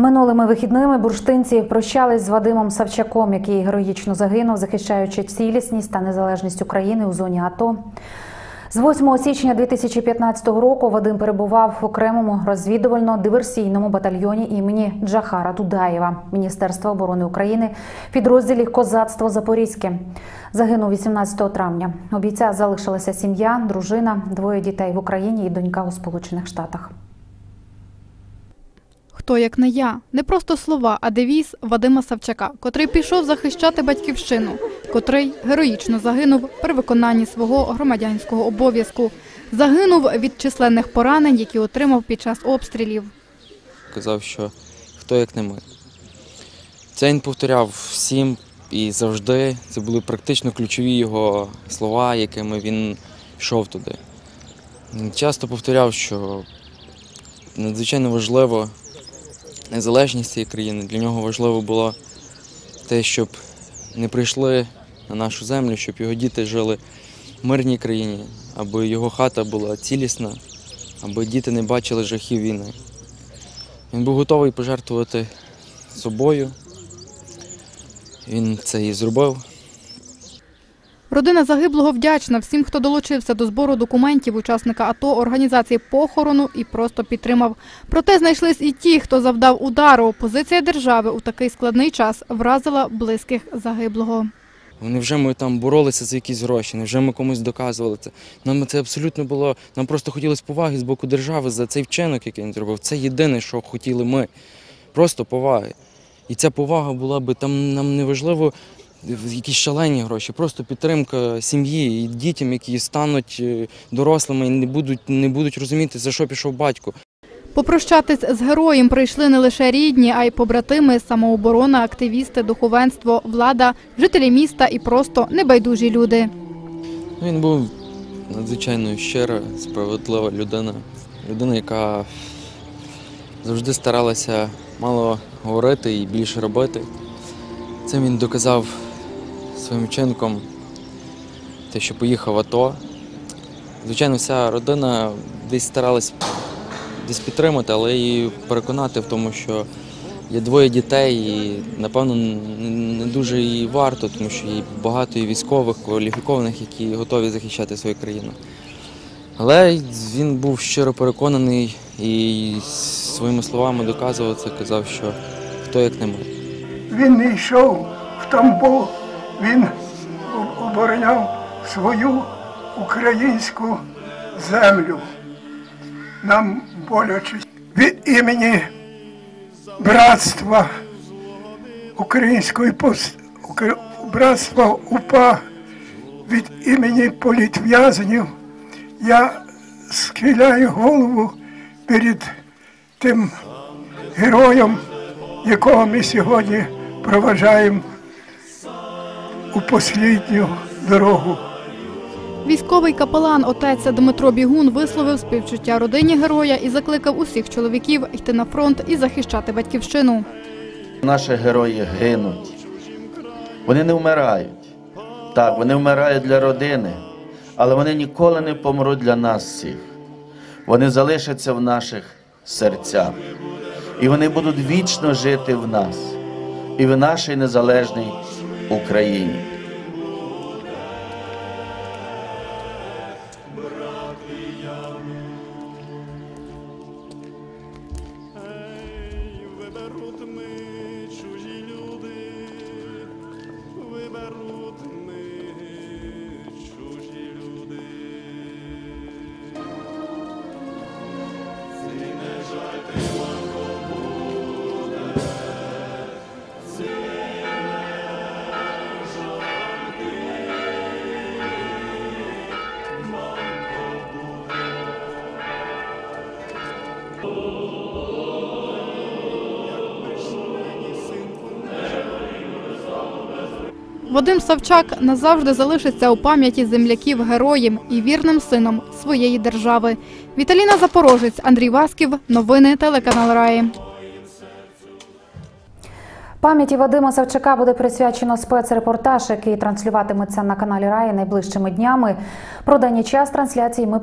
Минулими вихідними бурштинці прощались з Вадимом Савчаком, який героїчно загинув, захищаючи цілісність та незалежність України у зоні АТО. З 8 січня 2015 року Вадим перебував в окремому розвідувально-диверсійному батальйоні імені Джахара Дудаєва Міністерства оборони України підрозділі Козацтво Запорізьке. Загинув 18 травня. У бійця залишилася сім'я, дружина, двоє дітей в Україні і донька у Сполучених Штатах. Хто як не я? Не просто слова, а девіз Вадима Савчака, котрий пішов захищати батьківщину, котрий героїчно загинув при виконанні свого громадянського обов'язку. Загинув від численних поранень, які отримав під час обстрілів. казав, що хто як не ми. Це він повторяв всім і завжди. Це були практично ключові його слова, якими він йшов туди. Часто повторяв, що надзвичайно важливо незалежність цієї країни. Для нього важливо було те, щоб не прийшли на нашу землю, щоб його діти жили в мирній країні, аби його хата була цілісна, аби діти не бачили жахів війни. Він був готовий пожертвувати собою. Він це і зробив. Родина загиблого вдячна всім, хто долучився до збору документів учасника АТО, організації похорону і просто підтримав. Проте знайшлись і ті, хто завдав удару. Позиція держави у такий складний час вразила близьких загиблого. Невже ми там боролися за якісь гроші? Невже ми комусь доказували це? Нам це абсолютно було. Нам просто хотілося поваги з боку держави за цей вчинок, який він зробив. Це єдине, що хотіли ми. Просто поваги. І ця повага була би там нам не важливо якісь шалені гроші, просто підтримка сім'ї і дітям, які стануть е, дорослими і не будуть, не будуть розуміти, за що пішов батько. Попрощатись з героєм прийшли не лише рідні, а й побратими, самооборона, активісти, духовенство, влада, жителі міста і просто небайдужі люди. Він був надзвичайно щира, справедлива людина. Людина, яка завжди старалася мало говорити і більше робити. Це він доказав своїм вчинком те, що поїхав АТО. Звичайно, вся родина десь старалась десь підтримати, але і переконати в тому, що є двоє дітей, і напевно не- дуже і варто, тому що є багато і військових, кваліфікованих, які готові захищати свою країну. Але він був щиро переконаний і своїми словами доказував це, казав, що хто як не ми. Він не йшов в Тамбов, він обороняв свою українську землю. Нам боляче. Від імені братства української пос- Укр- братства УПА. Від імені політв'язнів я схиляю голову перед тим героєм, якого ми сьогодні проважаємо у послідню дорогу. Військовий капелан отець Дмитро Бігун висловив співчуття родині героя і закликав усіх чоловіків йти на фронт і захищати батьківщину. Наші герої гинуть. Вони не вмирають. Так, вони вмирають для родини, але вони ніколи не помруть для нас всіх. Вони залишаться в наших серцях. І вони будуть вічно жити в нас і в нашій незалежній Україні. Вадим Савчак назавжди залишиться у пам'яті земляків героєм і вірним сином своєї держави. Віталіна Запорожець, Андрій Васків. Новини телеканал Раї. Пам'яті Вадима Савчака буде присвячено спецрепортаж, який транслюватиметься на каналі Раї найближчими днями. Про даний час трансляції ми